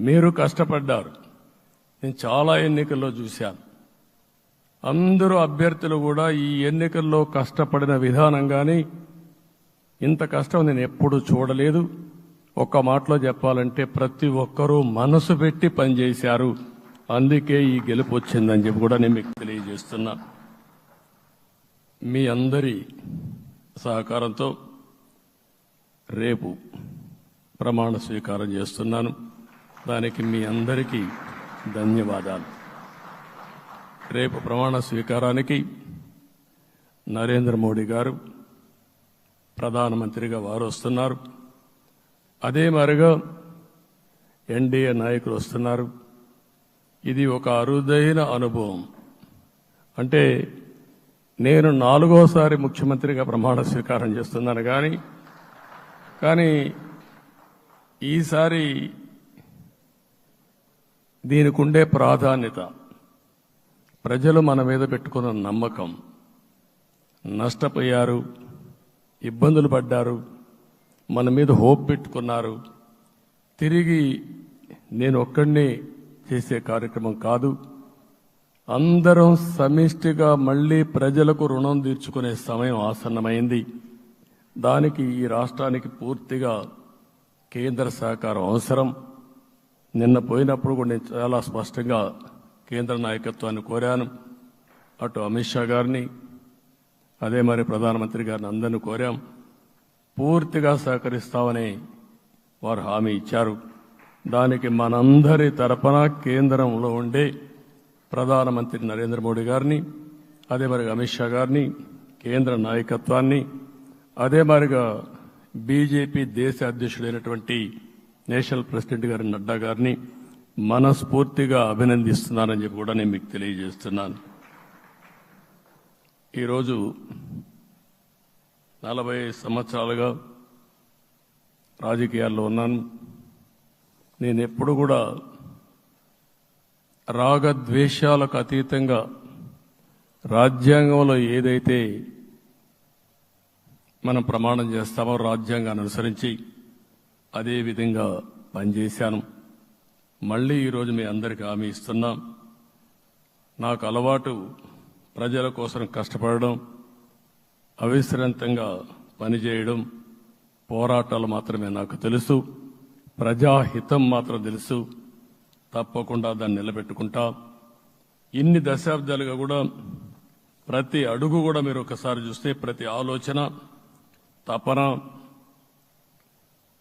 మీరు కష్టపడ్డారు. నేను చాలా ఎన్నికల్లో చూశాను. అందరూ అభ్యర్థులు కూడా ఈ ఎన్నికల్లో కష్టపడిన విధానం కానీ ఇంత కష్టం నేను ఎప్పుడూ చూడలేదు. ఒక్క మాటలో చెప్పాలంటే ప్రతి ఒక్కరూ మనసు పెట్టి పనిచేశారు. అందుకే ఈ గెలుపు వచ్చిందని చెప్పి కూడా నేను మీకు తెలియజేస్తున్నా. మీ అందరి సహకారంతో రేపు ప్రమాణ స్వీకారం చేస్తున్నాను. దానికి మీ అందరికీ ధన్యవాదాలు. రేపు ప్రమాణ స్వీకారానికి నరేంద్ర మోడీ గారు ప్రధానమంత్రిగా వారు వస్తున్నారు అదే మరిగా ఎన్డీఏ నాయకులు వస్తున్నారు. ఇది ఒక అరుదైన అనుభవం. అంటే నేను నాలుగోసారి ముఖ్యమంత్రిగా ప్రమాణ స్వీకారం చేస్తున్నాను కానీ కానీ ఈసారి దీనికి ఉండే ప్రాధాన్యత. ప్రజలు మన మీద పెట్టుకున్న నమ్మకం. నష్టపోయారు ఇబ్బందులు పడ్డారు మన మీద హోప్ పెట్టుకున్నారు. తిరిగి నేను ఒక్కడినే చేసే కార్యక్రమం కాదు. అందరం సమిష్టిగా మళ్ళీ ప్రజలకు రుణం తీర్చుకునే సమయం ఆసన్నమైంది. దానికి ఈ రాష్ట్రానికి పూర్తిగా కేంద్ర సహకారం అవసరం. నిన్న పోయినప్పుడు కూడా నేను చాలా స్పష్టంగా కేంద్ర నాయకత్వాన్ని కోరాను. అటు అమిత్ షా గారిని అదే మరి ప్రధానమంత్రి గారిని అందరిని కోరాం. పూర్తిగా సహకరిస్తామని వారు హామీ ఇచ్చారు. దానికి మనందరి తరపున కేంద్రంలో ఉండే ప్రధానమంత్రి నరేంద్ర మోడీ గారిని అదే మరి అమిత్ షా గారిని కేంద్ర నాయకత్వాన్ని అదే మరిగా బీజేపీ దేశ అధ్యక్షుడైనటువంటి నేషనల్ ప్రెసిడెంట్ గారి నడ్డా గారిని మనస్ఫూర్తిగా అభినందిస్తున్నానని చెప్పి కూడా నేను మీకు తెలియజేస్తున్నాను. ఈరోజు నలభై సంవత్సరాలుగా రాజకీయాల్లో ఉన్నాను. నేను ఎప్పుడు కూడా రాగద్వేషాలకు అతీతంగా రాజ్యాంగంలో ఏదైతే మనం ప్రమాణం చేస్తామో రాజ్యాంగాన్ని అనుసరించి అదే విధంగా పనిచేశాను. మళ్ళీ ఈరోజు మీ అందరికీ హామీ ఇస్తున్నాం. నాకు అలవాటు ప్రజల కోసం కష్టపడడం అవిశ్రాంతంగా పనిచేయడం పోరాటాలు మాత్రమే నాకు తెలుసు. ప్రజాహితం మాత్రం తెలుసు. తప్పకుండా దాన్ని నిలబెట్టుకుంటా. ఇన్ని దశాబ్దాలుగా కూడా ప్రతి అడుగు కూడా మీరు ఒకసారి చూస్తే ప్రతి ఆలోచన తపన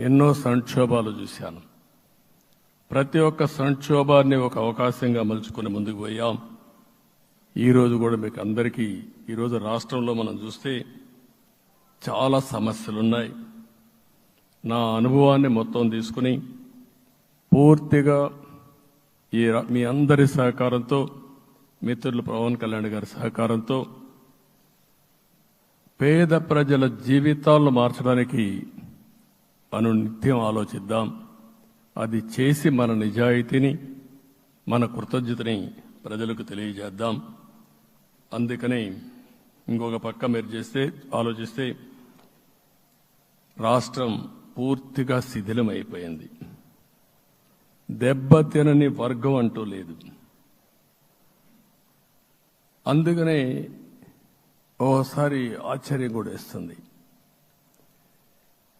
ఎన్నో సంక్షోభాలు చూశాను. ప్రతి ఒక్క సంక్షోభాన్ని ఒక అవకాశంగా మలుచుకుని ముందుకు పోయాం. ఈరోజు కూడా మీకు అందరికీ ఈరోజు రాష్ట్రంలో మనం చూస్తే చాలా సమస్యలున్నాయి. నా అనుభవాన్ని మొత్తం తీసుకుని పూర్తిగా ఈ మీ అందరి సహకారంతో మిత్రులు పవన్ కళ్యాణ్ గారి సహకారంతో పేద ప్రజల జీవితాలను మార్చడానికి మనం నిత్యం ఆలోచిద్దాం. అది చేసి మన నిజాయితీని మన కృతజ్ఞతని ప్రజలకు తెలియజేద్దాం. అందుకని ఇంకొక పక్క మీరు చేస్తే ఆలోచిస్తే రాష్ట్రం పూర్తిగా శిథిలమైపోయింది. దెబ్బతినని వర్గం అంటూ లేదు. అందుకనే ఓసారి ఆశ్చర్యం కూడా ఇస్తుంది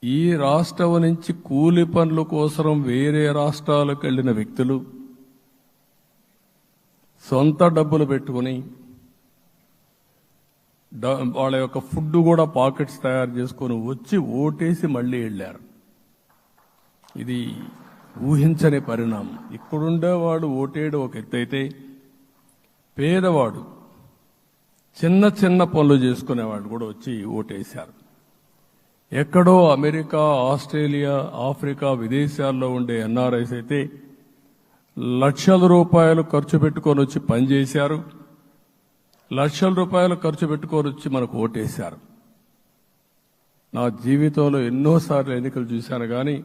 ఈ రాష్ట్రం నుంచి కూలి పనుల కోసం వేరే రాష్ట్రాలకు వెళ్ళిన వ్యక్తులు సొంత డబ్బులు పెట్టుకుని డ- వాళ్ళ యొక్క ఫుడ్ కూడా పాకెట్స్ తయారు చేసుకొని వచ్చి ఓటేసి మళ్ళీ వెళ్ళారు. ఇది ఊహించని పరిణామం. ఇక్కడుండేవాడు ఓటేడు ఒక ఎత్తైతే పేదవాడు చిన్న చిన్న పనులు చేసుకునేవాడు కూడా వచ్చి ఓటేశారు. ఎక్కడో అమెరికా ఆస్ట్రేలియా ఆఫ్రికా విదేశాల్లో ఉండే ఎన్ఆర్ఐస్ అయితే లక్షల రూపాయలు ఖర్చు పెట్టుకొని వచ్చి పనిచేశారు లక్షల రూపాయలు ఖర్చు పెట్టుకొని వచ్చి మనకు ఓటేశారు. నా జీవితంలో ఎన్నోసార్లు ఎన్నికలు చూశాను కానీ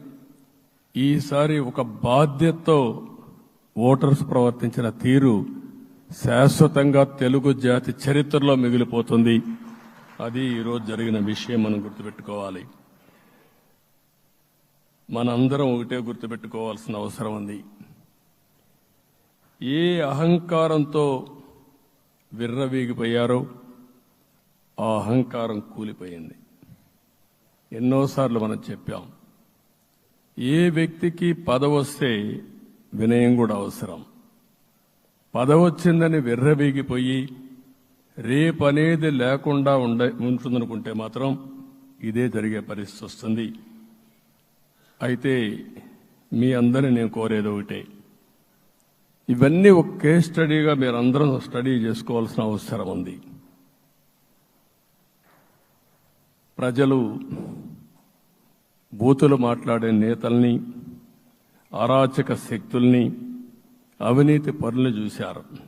ఈసారి ఒక బాధ్యతతో ఓటర్స్ ప్రవర్తించిన తీరు శాశ్వతంగా తెలుగు జాతి చరిత్రలో మిగిలిపోతుంది. అది ఈరోజు జరిగిన విషయం మనం గుర్తుపెట్టుకోవాలి. మనందరం ఒకటే గుర్తుపెట్టుకోవాల్సిన అవసరం ఉంది. ఏ అహంకారంతో విర్రవీగిపోయారో ఆ అహంకారం కూలిపోయింది. ఎన్నోసార్లు మనం చెప్పాం ఏ వ్యక్తికి పదవొస్తే వినయం కూడా అవసరం. పదవొచ్చిందని విర్రవీగిపోయి రేపనేది లేకుండా ఉండ ఉంటుందనుకుంటే మాత్రం ఇదే జరిగే పరిస్థితి వస్తుంది. అయితే మీ అందరిని నేను కోరేది ఒకటే. ఇవన్నీ ఒక కేస్ స్టడీగా మీరందరం స్టడీ చేసుకోవాల్సిన అవసరం ఉంది. ప్రజలు బూతులు మాట్లాడే నేతల్ని అరాచక శక్తుల్ని అవినీతి పనులు చూశారు.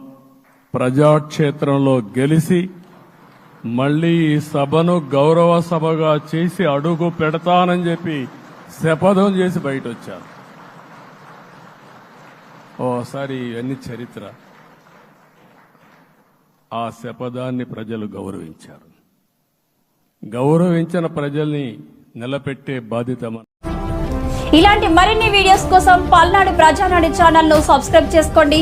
ప్రజాక్షేత్రంలో గెలిచి మళ్ళీ ఈ సభను గౌరవ సభగా చేసి అడుగు పెడతానని చెప్పి శపథం చేసి బయట వచ్చారు ఓసారి ఇవన్నీ చరిత్ర. ఆ శపథాన్ని ప్రజలు గౌరవించారు. గౌరవించిన ప్రజల్ని నిలబెట్టే బాధ్యత ఇలాంటి మరిన్ని వీడియోస్ కోసం పల్నాడు ప్రజానాడు ఛానల్ను సబ్స్క్రైబ్ చేసుకోండి.